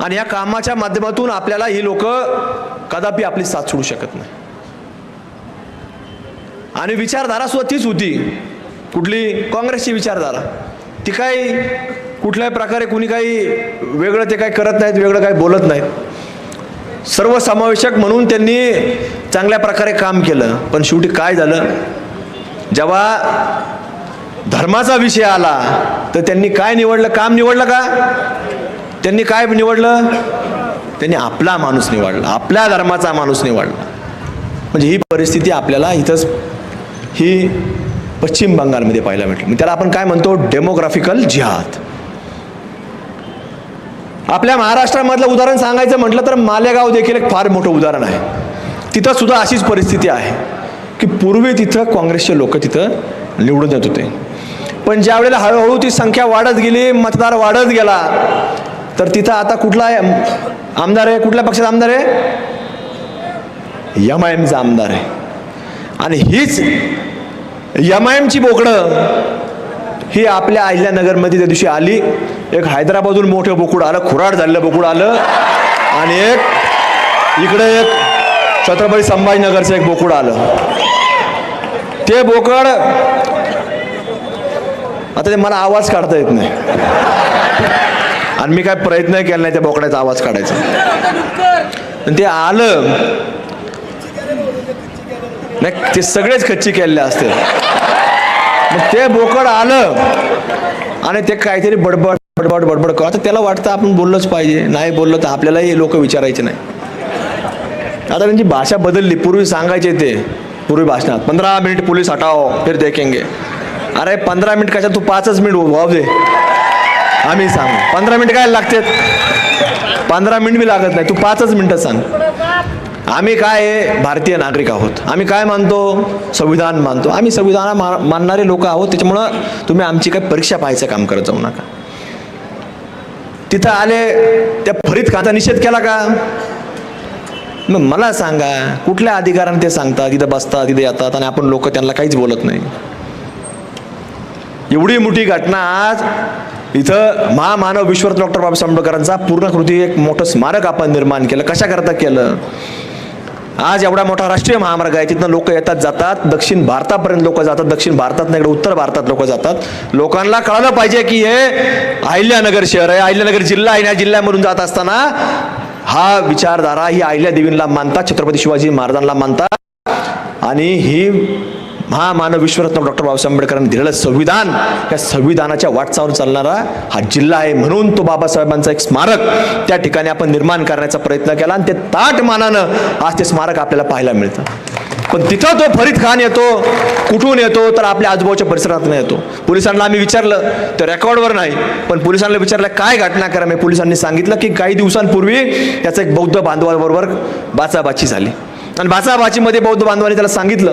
आणि या कामाच्या माध्यमातून आपल्याला ही लोक कदापि आपली साथ सोडू शकत नाही. आणि विचारधारा सुद्धा तीच होती. कुठली? काँग्रेसची विचारधारा. ती काही कुठल्याही प्रकारे कुणी काही वेगळं ते काही करत नाहीत वेगळं काही बोलत नाहीत. सर्वसमावेशक म्हणून त्यांनी चांगल्या प्रकारे काम केलं. पण शेवटी काय झालं? जेव्हा धर्माचा विषय आला तर त्यांनी काय निवडलं? काम निवडलं का? त्यांनी काय निवडलं? त्यांनी आपला माणूस निवडला. आपल्या धर्माचा माणूस निवडला. म्हणजे ही परिस्थिती आपल्याला इथंच ही पश्चिम बंगालमध्ये पाहायला भेटली. त्याला आपण काय म्हणतो? डेमोग्राफिकल जिहाद आपल्या महाराष्ट्रामधलं उदाहरण सांगायचं म्हटलं तर मालेगाव देखील एक फार मोठं उदाहरण आहे. तिथं सुद्धा अशीच परिस्थिती आहे की पूर्वी तिथं काँग्रेसचे लोक तिथं निवडून येत होते. पण ज्या वेळेला हळूहळू ती संख्या वाढत गेली मतदार वाढत गेला तर तिथं आता कुठला आहे? आमदार आहे कुठल्या पक्षाचा आमदार आहे? एम आय एमचा आमदार आहे. आणि हीच एम आय एमची बोकडं ही आपल्या अहिल्यानगरमध्ये त्या दिवशी आली. एक हैदराबादहून मोठं बोकुड आलं खुराड झालेलं बोकुड आलं. आणि एक इकडे एक छत्रपती संभाजीनगरचं एक बोकुड आलं. ते बोकड आता ते मला आवाज काढता येत नाही. आणि मी काय प्रयत्न केला नाही त्या बोकड्याचा आवाज काढायचा. आणि ते आलं. नाही ते सगळेच खच्ची केलेले असते मग ते बोकड आलं. आणि ते काहीतरी बडबड बडबड बडबड करत त्याला वाटतं आपण बोललंच पाहिजे. नाही बोललं तर आपल्यालाही लोक विचारायचे नाही. आता त्यांची भाषा बदलली. पूर्वी सांगायचे ते. पूर्वी भाषणात पंधरा मिनिट पोलीस हटाओ फिर देखेंगे. अरे पंधरा मिनिट कशा तू पाचच मिनिट वाव दे. आम्ही सांग. पंधरा मिनिट काय लागतात? पंधरा मिनिट बी लागत नाही. तू पाचच मिनिटं सांग. आम्ही काय आहे? भारतीय नागरिक आहोत. आम्ही काय मानतो? संविधान मानतो. आम्ही संविधान मा मानणारे लोक आहोत. त्याच्यामुळं तुम्ही आमची काय परीक्षा पाहायचं काम करत जाऊ नका. तिथं आले त्या फरीत खाता निषेध केला का? मग मला सांगा कुठल्या अधिकाराने ते सांगतात? तिथं बसतात तिथे येतात आणि आपण लोक त्यांना काहीच बोलत नाही. एवढी मोठी घटना आज इथं महामानव विश्वरत्न डॉक्टर बाबासाहेब आंबेडकरांचा पूर्णकृती एक मोठं स्मारक आपण निर्माण केलं. कशाकरता केलं? आज एवढा मोठा राष्ट्रीय महामार्ग आहे. तिथनं लोक येतात जातात. दक्षिण भारतापर्यंत लोक जातात. दक्षिण भारतात इकडे उत्तर भारतात लोक जातात. लोकांना कळालं पाहिजे की हे अहिल्यानगर शहर आहे. अहिल्यानगर जिल्हा आहे. या जिल्ह्यामधून जात असताना हा विचारधारा ही अहिल्या देवींना मानतात छत्रपती शिवाजी महाराजांना मानतात. आणि ही महामानव विश्वरत्न डॉक्टर बाबासाहेब आंबेडकरांनी दिलेलं संविधान या संविधानाच्या वाटचावर चालणारा हा जिल्हा आहे म्हणून तो बाबासाहेबांचा एक स्मारक त्या ठिकाणी आपण निर्माण करण्याचा प्रयत्न केला आणि ते ताट मानानं आज ते स्मारक आपल्याला पाहायला मिळतं. पण तिथं तो फरीद खान येतो कुठून येतो तर आपल्या आजूबाजूच्या परिसरातून येतो. पोलिसांना आम्ही विचारलं तर रेकॉर्डवर नाही पण पोलिसांना विचारलं काय घटनाक्रम आहे पोलिसांनी सांगितलं की काही दिवसांपूर्वी त्याचं एक बौद्ध बांधवाबरोबर बाचाबाची झाली. आणि बाचाबाचीमध्ये बौद्ध बांधवांनी त्याला सांगितलं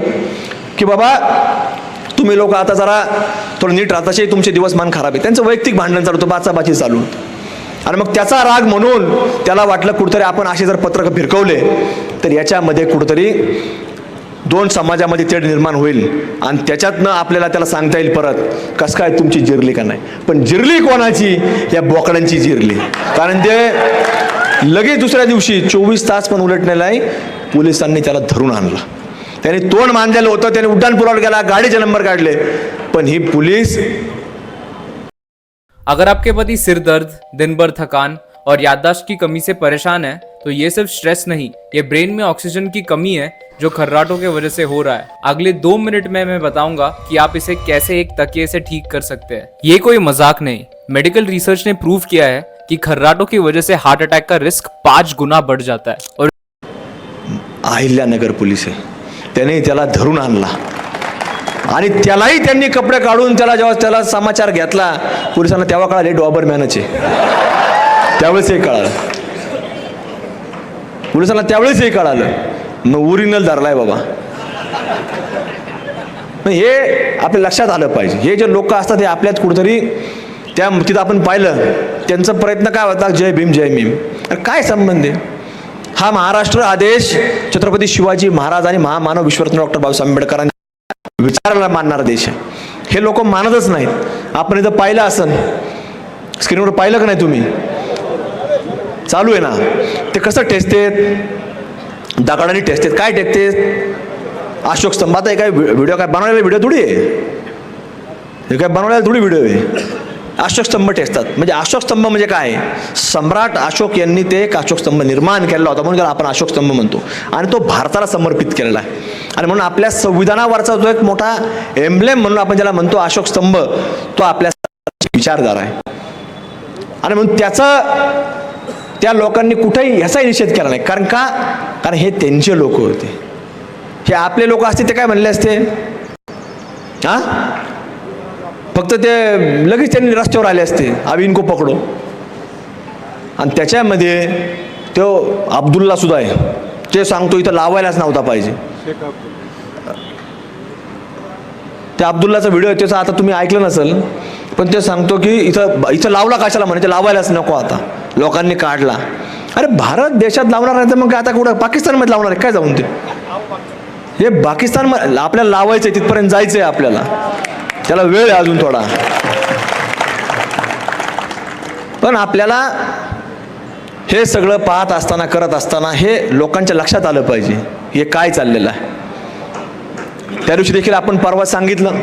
की बाबा तुम्ही लोक आता जरा थोडं नीट राहा तसे तुमचे दिवसमान खराब आहे त्यांचं वैयक्तिक भांडण चालू होतं बाचाबाची चालू आणि मग त्याचा राग म्हणून त्याला वाटलं कुठंतरी आपण असे जर पत्रक फिरकवले तर याच्यामध्ये कुठंतरी दोन समाजामध्ये तेढ निर्माण होईल. आणि त्याच्यातनं आपल्याला त्याला सांगता येईल परत कसं काय तुमची जिरली का नाही? पण जिरली कोणाची? या बोकडांची जिरली. कारण ते लगेच दुसऱ्या दिवशी चोवीस तास पण उलटलेला पोलिसांनी त्याला धरून आणला. त्याने तोंड मानलेलं होतं त्याने उड्डाण केला गाडीचे नंबर काढले. पण ही पोलीस अगर आपके पति सिर दर्द दिन भर थकान और याददाश्त की कमी से परेशान है तो ये सिर्फ़ स्ट्रेस नहीं ये ब्रेन में ऑक्सीजन की कमी है जो खर्राटों के वजह से हो रहा है। अगले दो मिनट में मैं बताऊँगा कि आप इसे कैसे एक तकिए से ठीक कर सकते हैं। ये कोई मज़ाक नहीं। मेडिकल रिसर्च ने प्रूव किया है कि खर्राटों की वजह से हार्ट अटैक का रिस्क पाँच गुना बढ़ जाता है। और अहिल्यानगर पुलिस आहे त्याने त्याला धरून आणला. आणि त्यालाही त्यांनी कपडे काढून त्याला जेव्हा त्याला समाचार घेतला पोलिसांना तेव्हा कळाले डॉबर मॅनच त्यावेळेस हे कळालं. पोलिसांना त्यावेळेस हे कळालं. मग ओरिजिनल धरलाय बाबा. मग हे आपल्या लक्षात आलं पाहिजे. हे जे लोक असतात हे आपल्यात कुठंतरी त्या तिथं आपण पाहिलं. त्यांचा प्रयत्न काय होता? जय भीम जय भीम. काय संबंध आहे? हा महाराष्ट्र आदेश छत्रपती शिवाजी महाराज आणि महामानव विश्वरत्न डॉक्टर बाबासाहेब आंबेडकरांनी विचाराला मानणारा देश आहे. हे लोक मानतच नाहीत. आपण इथं पाहिलं असन स्क्रीनवर पाहिलं का नाही तुम्ही? चालू आहे ना. ते कसं टेचतेत? दगडाने टेचतेत. काय टेकतेत? अशोक स्तंभात आहे काय? व्हिडिओ काय बनवलेला व्हिडिओ थोडी आहे? हे काय बनवलेला थोडी व्हिडिओ आहे? अशोकस्तंभ ठेचतात म्हणजे अशोकस्तंभ म्हणजे काय? सम्राट अशोक यांनी ते एक अशोक स्तंभ निर्माण केलेला होता म्हणून त्याला आपण अशोक स्तंभ म्हणतो. आणि तो भारताला समर्पित केलेला आहे. आणि म्हणून आपल्या संविधानावरचा जो एक मोठा एम्ब्लेम म्हणून आपण ज्याला म्हणतो अशोक स्तंभ तो आपल्या विचारधारा आहे. आणि म्हणून त्याचं त्या लोकांनी कुठेही ह्याचाही निषेध केला नाही. कारण का? कारण हे त्यांचे लोक होते. हे आपले लोक असते ते काय म्हणले असते? हा? फक्त ते लगेच त्यांनी रस्त्यावर आले असते. आम्ही इनको पकडो. आणि त्याच्यामध्ये तो अब्दुल्ला सुद्धा आहे. ते सांगतो इथं लावायलाच नव्हता पाहिजे. त्या अब्दुल्लाचा व्हिडिओ आहे त्याचा आता तुम्ही ऐकलं नसेल पण ते सांगतो की इथं इथं लावला कशाला म्हणे? ते लावायलाच नको आता. लोकांनी काढला. अरे भारत देशात लावणार नाही तर मग आता कुठं? पाकिस्तानमध्ये लावणार आहे. काय जाऊन ते? हे पाकिस्तान आपल्याला लावायचं आहे तिथपर्यंत जायचं आहे आपल्याला. त्याला वेळ आहे अजून थोडा. पण आपल्याला हे सगळं पाहत असताना करत असताना हे लोकांच्या लक्षात आलं पाहिजे हे काय चाललेलं आहे. त्या दिवशी देखील आपण परवा सांगितलं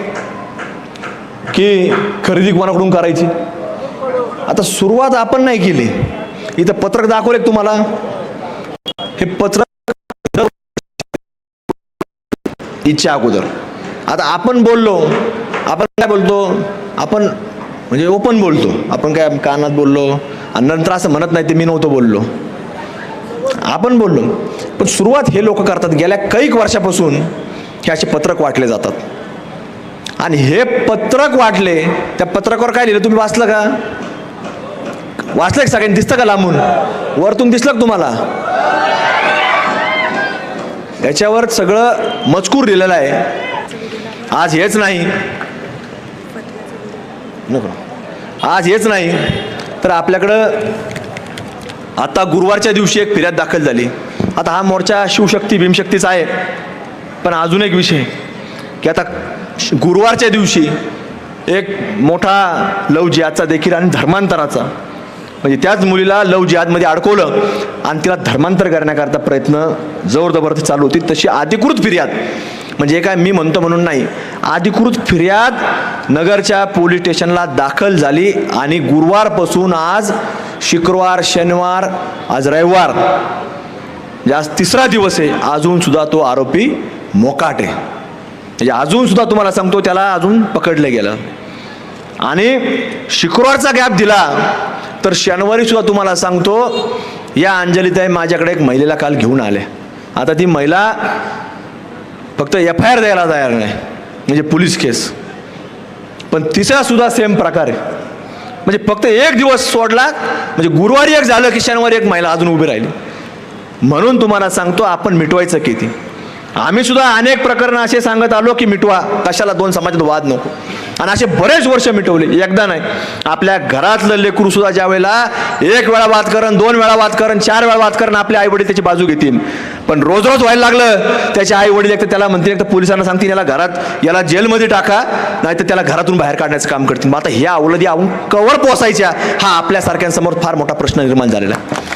की खरेदी कोणाकडून करायची? आता सुरुवात आपण नाही केली. इथं पत्रक दाखवले तुम्हाला? हे पत्रक इच्छा अगोदर. आता आपण बोललो आपण काय बोलतो? आपण म्हणजे ओपन बोलतो. आपण काय कानात बोललो? आणि नंतर असं म्हणत नाही ते मी नव्हतं बोललो. आपण बोललो. पण सुरुवात हे लोक करतात. गेल्या कैक वर्षापासून हे असे पत्रक वाटले जातात. आणि हे पत्रक वाटले त्या पत्रकावर काय लिहिलं? तुम्ही वाचलं का? वाचलं सगळ्यांनी? दिसतं का लांबून? वरतून दिसलं का तुम्हाला? याच्यावर सगळं मजकूर लिहिलेलं आहे. आज हेच नाही. नको. आज हेच नाही तर आपल्याकडं आता गुरुवारच्या दिवशी एक फिर्याद दाखल झाली. आता हा मोर्चा शिवशक्ती भीमशक्तीचा आहे. पण अजून एक विषय की आता श- गुरुवारच्या दिवशी एक मोठा लव जिहादचा देखील आणि धर्मांतराचा म्हणजे त्याच मुलीला लव जिहादमध्ये अडकवलं आणि तिला धर्मांतर करण्याकरता प्रयत्न जोर जबरदस्ती चालू होती. तशी अधिकृत फिर्याद म्हणजे काय मी म्हणतो म्हणून नाही. अधिकृत फिर्याद नगरच्या पोलीस स्टेशनला दाखल झाली आणि गुरुवारपासून आज शुक्रवार शनिवार आज रविवार म्हणजे आज तिसरा दिवस आहे अजूनसुद्धा तो आरोपी मोकाट आहे. म्हणजे अजूनसुद्धा तुम्हाला सांगतो त्याला अजून पकडलं गेलं. आणि शुक्रवारचा गॅप दिला तर शनिवारीसुद्धा तुम्हाला सांगतो या अंजलीताई माझ्याकडे एक महिलेला काल घेऊन आले. आता ती महिला फक्त एफ आय आर द्यायला तयार नाही. म्हणजे पोलीस केस. पण तिसरा सुद्धा सेम प्रकार आहे. म्हणजे फक्त एक दिवस सोडला म्हणजे गुरुवारी एक झालं की शनिवारी एक महिला अजून उभी राहिली. म्हणून तुम्हाला सांगतो आपण मिटवायचं किती? आम्ही सुद्धा अनेक प्रकरणं असे सांगत आलो की मिटवा. कशाला दोन समाजात वाद नको? आणि असे बरेच वर्ष मिटवले. एकदा नाही. आपल्या घरातलं लेकरू सुद्धा ज्या वेळेला एक वेळा वाद करण दोन वेळा वाद करण चार वेळा वाद करण आपले आई वडील त्याची बाजू घेतील. पण रोज रोज व्हायला लागलं त्याचे आई वडील एक तर त्याला म्हणतील एक तर पोलिसांना सांगतील याला घरात याला जेलमध्ये टाका नाही तर त्याला घरातून बाहेर काढण्याचं काम करतील. मग आता ह्या अवलदी आवून कवर पोसायच्या हा आपल्यासारख्यांसमोर फार मोठा प्रश्न निर्माण झालेला आहे.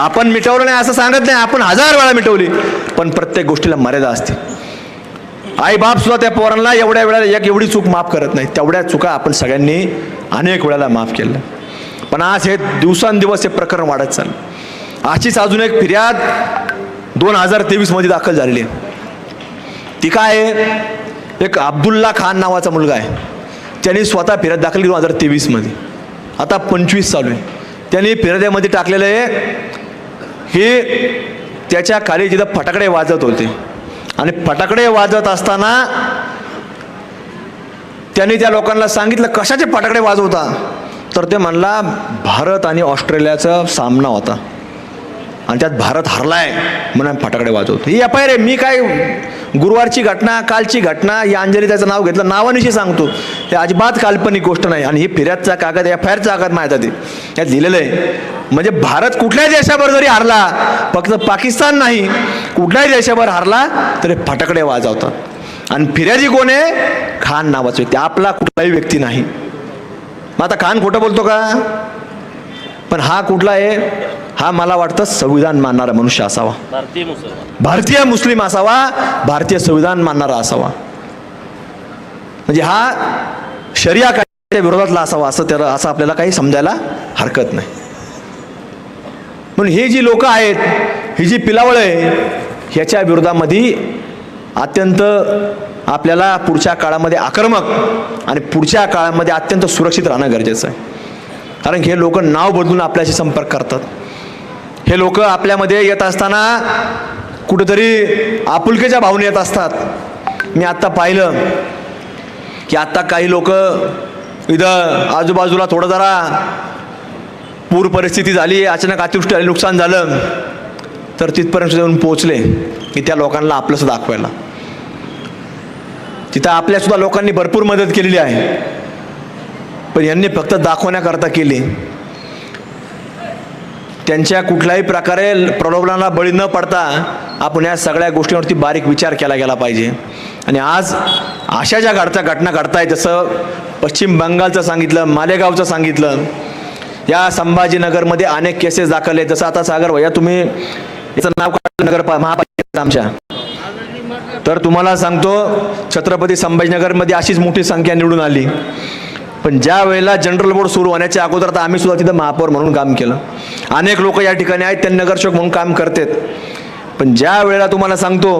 आपण मिटवलं नाही असं सांगत नाही आपण हजार वेळा मिटवली पण प्रत्येक गोष्टीला मर्यादा असते. आई बाप सुद्धा त्या पोरांना एवढ्या वेळेला एक एवढी चूक माफ करत नाही तेवढ्या चुका आपण सगळ्यांनी अनेक वेळेला माफ केल्या. पण आज हे दिवसांदिवस हे प्रकरण वाढत चाललं. अशीच अजून एक फिर्याद दोन हजार तेवीसमध्ये दाखल झालेली आहे. ती काय आहे? एक अब्दुल्ला खान नावाचा मुलगा आहे. त्यांनी स्वतः फिर्याद दाखल केली दोन हजार तेवीसमध्ये. आता पंचवीस चालू आहे. त्यांनी फिर्याद्यामध्ये टाकलेलं आहे हे त्याच्याखाली जिथं फटाकडे वाजत होते आणि फटाकडे वाजत असताना त्यांनी त्या लोकांना सांगितलं कशाचे फटाकडे वाजवता? तर ते म्हणला भारत आणि ऑस्ट्रेलियाचा सामना होता आणि त्यात भारत हरलाय म्हणून फटाकडे वाजवतो. ही अपाय रे मी काय गुरुवारची घटना कालची घटना या अंजली त्याचं नाव घेतलं. नावानिशी सांगतो. हे अजिबात काल्पनिक गोष्ट नाही. आणि ही फिर्यादचा कागद या आय कागद माहिती ते यात लिहिलेलं आहे. म्हणजे भारत कुठल्याही देशावर जरी हरला फक्त पाकिस्तान नाही कुठल्याही देशावर हरला तरी फटाकडे वाजवतात. आणि फिर्यादी कोण आहे? खान नावाचं व्यक्ती. आपला कुठलाही व्यक्ती नाही. मग आता खान खोटं बोलतो का? पण हा कुठला आहे? हा मला वाटतं संविधान मानणारा मनुष्य असावा. भारतीय मुस्लिम असावा भारतीय संविधान मानणारा असावा. म्हणजे हा शरिया कायद्याच्या विरोधातला असावा असं त्याला असं आपल्याला काही समजायला हरकत नाही. म्हणून हे जी लोक आहेत ही जी पिलावळ आहे ह्याच्या विरोधामध्ये अत्यंत आपल्याला पुढच्या काळामध्ये आक्रमक आणि पुढच्या काळामध्ये अत्यंत सुरक्षित राहणं गरजेचं आहे. कारण हे लोक नाव बदलून आपल्याशी संपर्क करतात. हे लोक आपल्यामध्ये येत असताना कुठेतरी आपुलकीच्या भावने येत असतात. मी आत्ता पाहिलं की आत्ता काही लोक इथं आजूबाजूला थोडं जरा पूर परिस्थिती झाली अचानक अतिवृष्टी आली नुकसान झालं तर तिथपर्यंत जाऊन पोहोचले की त्या लोकांना आपलंसं दाखवायला. तिथं आपल्यासुद्धा लोकांनी भरपूर मदत केलेली आहे. पण यांनी फक्त दाखवण्याकरता केली. त्यांच्या कुठल्याही प्रकारे प्रलोभनाला बळी न पडता आपण या सगळ्या गोष्टींवरती बारीक विचार केला गेला पाहिजे. आणि आज अशा ज्या घडत्या घटना घडतायत जसं पश्चिम बंगालचं सांगितलं मालेगावचं सांगितलं या संभाजीनगरमध्ये अनेक केसेस दाखल आहेत. जसं आता सागर भैया तुम्ही याचं नाव काढलं नगर महापालिका आमच्या. तर तुम्हाला सांगतो छत्रपती संभाजीनगरमध्ये अशीच मोठी संख्या निवडून आली. पण ज्या वेळेला जनरल बोर्ड सुरू होण्याच्या अगोदर तर आम्ही सुद्धा तिथं महापौर म्हणून काम केलं. अनेक लोक या ठिकाणी आहेत त्यांनी नगरसेवक म्हणून काम करतात. पण ज्या वेळेला तुम्हाला सांगतो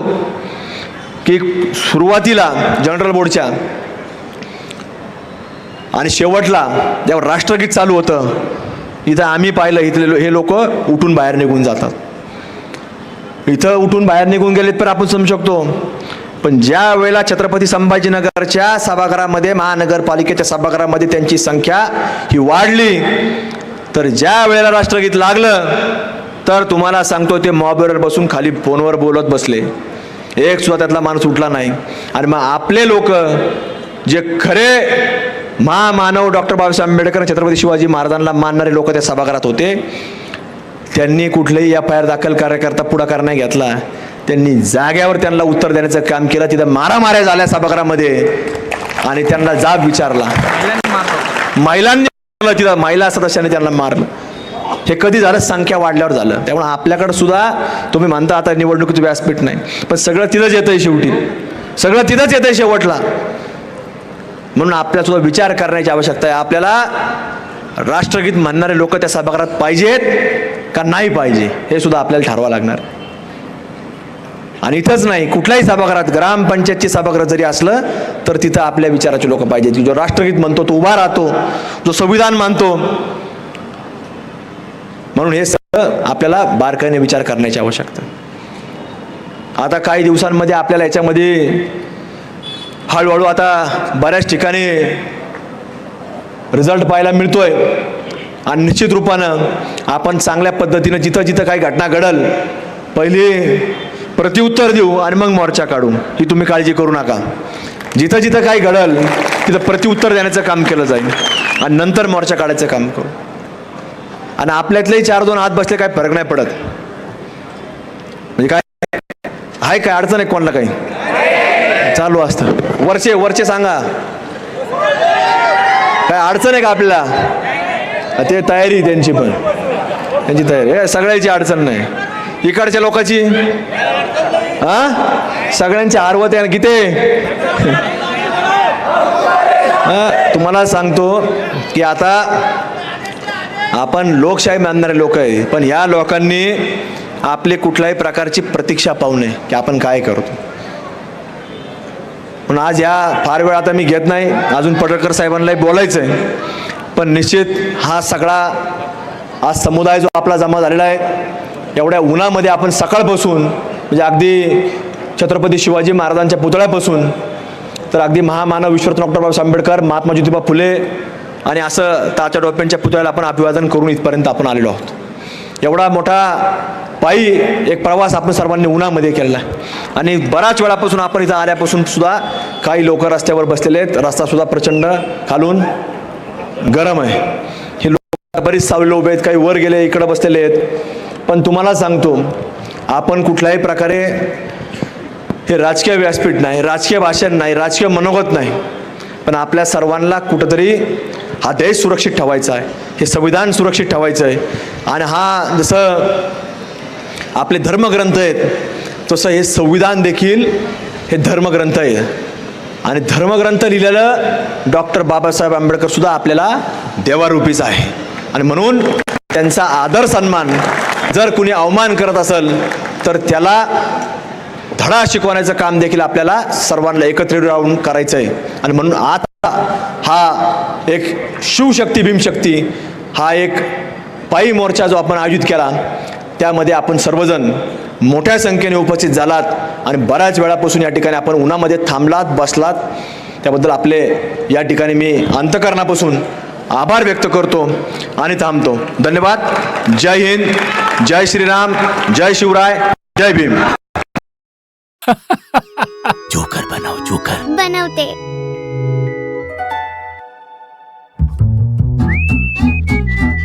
की सुरुवातीला जनरल बोर्डच्या आणि शेवटला जेव्हा राष्ट्रगीत चालू होतं इथं आम्ही पाहिलं इथले हे लोक उठून बाहेर निघून जातात. इथं उठून बाहेर निघून गेलेत तर आपण समजू शकतो पण ज्या वेळेला छत्रपती संभाजीनगरच्या सभागृहामध्ये महानगरपालिकेच्या सभागृहामध्ये त्यांची संख्या ही वाढली तर ज्या वेळेला राष्ट्रगीत लागलं तर तुम्हाला सांगतो ते मॉबवर बसून खाली फोनवर बोलत बसले. एक सुद्धा त्यातला माणूस उठला नाही. आणि मग आपले लोक जे खरे महामानव डॉक्टर बाबासाहेब आंबेडकर छत्रपती शिवाजी महाराजांना मानणारे लोक त्या सभागृहात होते त्यांनी कुठलेही एफ आय आर दाखल कार्यकर्ता पुढाकार नाही घेतला. त्यांनी जाग्यावर त्यांना उत्तर देण्याचं काम केलं. तिथं मारामाऱ्या झाल्या सभागृहामध्ये आणि त्यांना जाब विचारला. महिलांनी तिथं महिला अशाने त्यांना मारलं. हे कधी झालं? संख्या वाढल्यावर झालं. त्यामुळे आपल्याकडं सुद्धा तुम्ही म्हणता आता निवडणुकीचं व्यासपीठ नाही. पण सगळं तिथंच येतंय शेवटी. सगळं तिथंच येतंय शेवटला. म्हणून आपल्याला सुद्धा विचार करण्याची आवश्यकता आहे. आपल्याला राष्ट्रगीत म्हणणारे लोक त्या सभागृहात पाहिजेत का नाही पाहिजे हे सुद्धा आपल्याला ठरवावं लागणार. आणि इथंच नाही कुठल्याही सभागृहात ग्रामपंचायतची सभागृह जरी असलं तर तिथं आपल्या विचाराचे लोक पाहिजेत. जो राष्ट्रगीत म्हणतो तो उभा राहतो. जो संविधान मानतो. म्हणून हे सगळं आपल्याला बारकाईने विचार करण्याची आवश्यकता. आता काही दिवसांमध्ये आपल्याला याच्यामध्ये हळूहळू आता बऱ्याच ठिकाणी रिझल्ट पाहायला मिळतोय. आणि निश्चित रूपानं आपण चांगल्या पद्धतीनं जिथं जिथं काही घटना घडल पहिली प्रतिउत्तर देऊ आणि मग मोर्चा काढू ही तुम्ही काळजी करू नका. जिथं जिथं काही घडल तिथं प्रतिउत्तर देण्याचं काम केलं जाईल. आणि नंतर मोर्चा काढायचं काम करू. आणि आपल्यातलेही चार दोन हात बसले काय फरक नाही पडत. म्हणजे काय? आहे काय? अडचण आहे कोणाला काही? चालू असतं. वरचे वरचे सांगा. काय अडचण आहे का आपल्याला? ते तयारी आहे त्यांची पण. त्यांची तयारी. सगळ्याची अडचण नाही. इकडच्या लोकांची? हा? सगळ्यांची आरवत आहे किती तुम्हाला सांगतो की आता आपण लोकशाही मानणारे लोक आहे पण या लोकांनी आपले कुठल्याही प्रकारची प्रतीक्षा पाहू नये की आपण काय करतो. पण आज या फार वेळ आता मी घेत नाही अजून पडळकर साहेबांनाही बोलायचं आहे पण निश्चित हा सगळा आज समुदाय जो आपला जमा झालेला आहे एवढ्या उन्हामध्ये आपण सकाळपासून म्हणजे अगदी छत्रपती शिवाजी महाराजांच्या पुतळ्यापासून तर अगदी महामानव विश्वरत्न डॉक्टर बाबासाहेब आंबेडकर महात्मा ज्योतिबा फुले आणि असं ताच्या डोप्यांच्या पुतळ्याला आपण अभिवादन करून इथपर्यंत आपण आलेलो आहोत. एवढा मोठा पायी एक प्रवास आपण सर्वांनी उन्हामध्ये केलेला आहे. आणि बऱ्याच वेळापासून आपण इथं आल्यापासून सुद्धा काही लोक रस्त्यावर बसलेले आहेत. रस्ता सुद्धा प्रचंड खालून गरम आहे. हे लोक बरीच सावले उभे आहेत. काही वर गेले इकडं बसलेले आहेत. पण तुम्हाला सांगतो आपण कुठल्याही प्रकारे हे राजकीय व्यासपीठ नाही राजकीय भाषण नाही राजकीय मनोगत नाही पण आपल्या सर्वांना कुठंतरी हा देश सुरक्षित ठेवायचा आहे हे संविधान सुरक्षित ठेवायचं आहे. आणि हा जसं आपले धर्मग्रंथ आहेत तसं हे संविधान देखील हे धर्मग्रंथ आहे. आणि धर्मग्रंथ लिहिलेलं डॉक्टर बाबासाहेब आंबेडकर सुद्धा आपल्याला देवारूपीच आहे. आणि म्हणून त्यांचा आदर सन्मान जर कुणी अवमान करत असेल तर त्याला धडा शिकवण्याचं काम देखील आपल्याला सर्वांना एकत्रित राहून करायचं आहे आणि म्हणून आता हा एक शिवशक्ती भीमशक्ती हा एक पायी मोर्चा जो आपण आयोजित केला त्यामध्ये आपण सर्वजण मोठ्या संख्येने उपस्थित झालात आणि बऱ्याच वेळापासून या ठिकाणी आपण उन्हामध्ये थांबलात बसलात. त्याबद्दल आपले या ठिकाणी मी अंतकरणापासून आभार व्यक्त करतो आणि थांबतो. धन्यवाद. जय हिंद. जय श्रीराम. जय शिवराय. जय भीम. जोकर बनाओ जोकर. बनवते.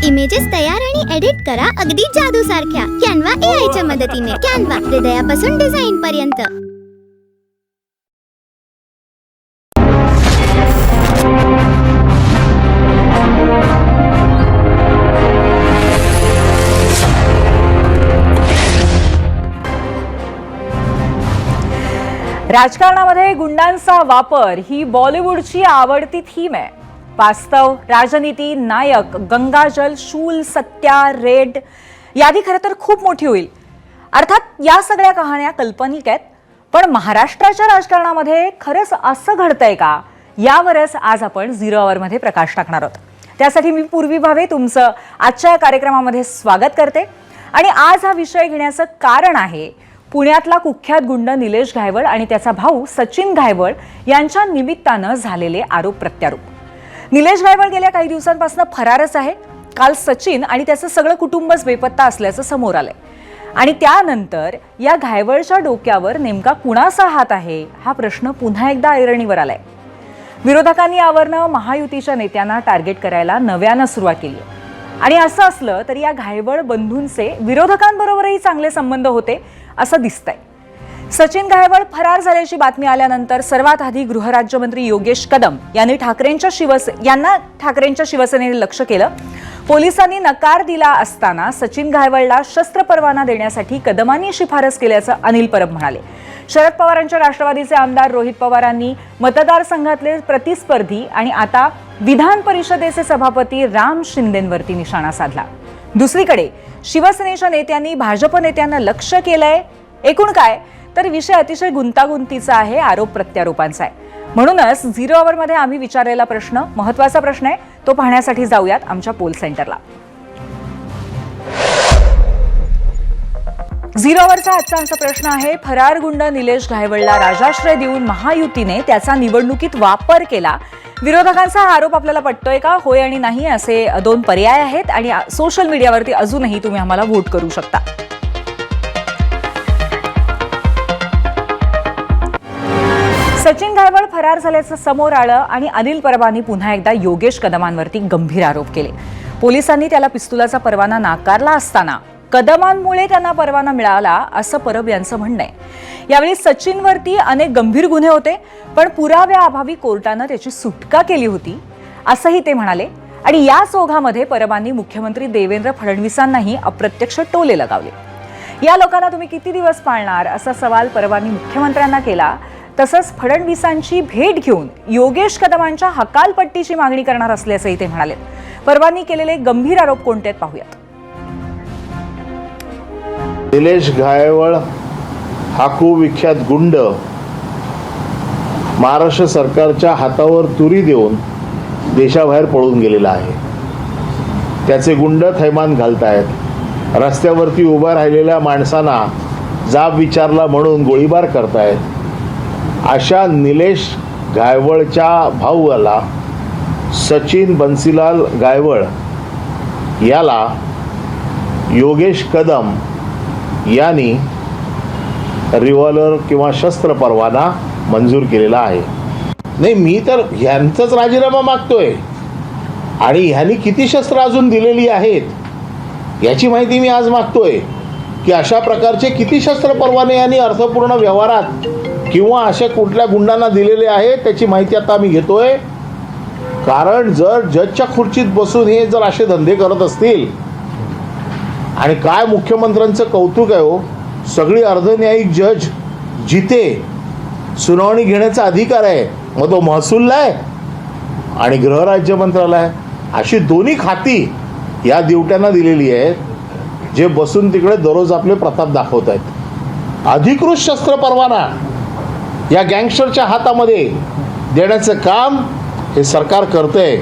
इमेजेस तयार आणि एडिट करा अगदी जादू सारख्या कॅनवा ए च्या मदतीने. कॅनवा हृदयापासून डिझाईन पर्यंत. राजकारणामध्ये गुंडांचा वापर ही बॉलिवूडची आवडती थीम आहे. वास्तव राजनीती नायक गंगाजल शूल सत्या रेड यादी खरं तर खूप मोठी होईल. अर्थात या सगळ्या कहाण्या कल्पनिक आहेत. पण महाराष्ट्राच्या राजकारणामध्ये खरंच असं घडतंय का? यावरच आज आपण झिरो आवरमध्ये प्रकाश टाकणार आहोत. त्यासाठी मी पूर्वी भावे तुमचं आजच्या कार्यक्रमामध्ये स्वागत करते. आणि आज हा विषय घेण्याचं कारण आहे पुण्यातला कुख्यात गुंड निलेश घायवळ आणि त्याचा भाऊ सचिन घायवळ यांच्या निमित्तानं झालेले आरोप प्रत्यारोप. निलेश घायवळ गेल्या काही दिवसांपासून फरारच आहे. काल सचिन आणि त्याचं सगळं कुटुंबच बेपत्ता असल्याचं समोर आलंय. आणि त्यानंतर या घायवळच्या डोक्यावर नेमका कुणाचा हात आहे हा प्रश्न पुन्हा एकदा ऐरणीवर आलाय. विरोधकांनी यावरनं महायुतीच्या नेत्यांना टार्गेट करायला नव्यानं सुरुवात केली आणि असं असलं तरी या घायवळ बंधूंचे विरोधकांबरोबरही चांगले संबंध होते. असं दिसतंय. सचिन गायवळ फरार झाल्याची बातमी आल्यानंतर सर्वात आधी गृहराज्यमंत्री योगेश कदम यांनी ठाकरेंच्या शिवसे यांना ठाकरेंच्या शिवसेनेने लक्ष केलं. पोलिसांनी नकार दिला असताना सचिन गायवळला शस्त्र परवाना देण्यासाठी कदमांनी शिफारस केल्याचं अनिल परब म्हणाले. शरद पवारांच्या राष्ट्रवादीचे आमदार रोहित पवारांनी मतदारसंघातले प्रतिस्पर्धी आणि आता विधान परिषदेचे सभापती राम शिंदेंवरती निशाणा साधला. दुसरीकडे शिवसेनेच्या नेत्यांनी भाजप नेत्यांना लक्ष केलंय. एकूण काय? तर विषय अतिशय गुंतागुंतीचा आहे आरोप प्रत्यारोपांचा आहे. म्हणूनच झिरो आवरमध्ये आम्ही विचारलेला प्रश्न महत्त्वाचा प्रश्न आहे तो पाहण्यासाठी जाऊयात आमच्या पोल सेंटरला. झिरो आवरचा आजचा आमचा प्रश्न आहे फरार गुंड निलेश घायवळला राजाश्रय देऊन महायुतीने त्याचा निवडणुकीत वापर केला. विरोधकांचा हा आरोप आपल्याला पटतोय का? होय आणि नाही असे दोन पर्याय आहेत आणि सोशल मीडियावरती अजूनही तुम्ही आम्हाला व्होट करू शकता. सचिन घायवळ फरार झाल्याचं समोर आलं आणि अनिल परबांनी पुन्हा एकदा योगेश कदमांवरती गंभीर आरोप केले. पोलिसांनी त्याला पिस्तुलाचा परवाना नाकारला असताना कदमांमुळे त्यांना परवाना मिळाला असं परब यांचं म्हणणं आहे. यावेळी सचिनवरती अनेक गंभीर गुन्हे होते पण पुराव्याअभावी कोर्टानं त्याची सुटका केली होती असंही ते म्हणाले. आणि या ओघामध्ये परबांनी मुख्यमंत्री देवेंद्र फडणवीसांनाही अप्रत्यक्ष टोले लगावले. या लोकांना तुम्ही किती दिवस पाळणार असा सवाल परबांनी मुख्यमंत्र्यांना केला. तसंच फडणवीसांची भेट घेऊन योगेश कदमांच्या हकालपट्टीची मागणी करणार असल्याचंही ते म्हणाले. परवांनी केलेले गंभीर आरोप कोणते आहेत पाहूयात. निलेश गायवळ हा कुविख्यात गुंड महाराष्ट्र सरकारच्या हातावर तुरी देऊन देशाबाहेर पळून गेलेला आहे. त्याचे गुंड थैमान घालतायत. रस्त्यावरती उभा राहिलेल्या माणसांना जाब विचारला म्हणून गोळीबार करतायत. अशा निलेश गायवळच्या भाऊला सचिन बन्सीलाल गायवळ याला योगेश कदम यांनी रिव्हॉल्वर किंवा शस्त्र परवाना मंजूर केलेला आहे. नाही मी तर ह्यांचाच राजीनामा मागतोय. आणि ह्यांनी किती शस्त्र अजून दिलेली आहेत याची माहिती मी आज मागतोय की अशा प्रकारचे किती शस्त्र परवाने यांनी अर्थपूर्ण व्यवहारात किंवा अशा कुठल्या गुंडांना दिलेले आहेत त्याची माहिती आता आम्ही घेतोय. कारण जर जजच्या खुर्चीत बसून हे जर असे धंदे करत असतील आणि काय मुख्यमंत्र्यांचं कौतुक आहे हो? सगळी अर्धन्यायिक जज जिथे सुनावणी घेण्याचा अधिकार आहे. मग तो महसूलला आहे. आणि गृहराज्य मंत्रालय अशी दोन्ही खाती या दिवट्यांना दिलेली आहेत जे बसून तिकडे दररोज आपले प्रताप दाखवत आहेत. अधिकृत शस्त्र परवाना या गँगस्टरच्या हातामध्ये देण्याचं काम हे सरकार करतंय.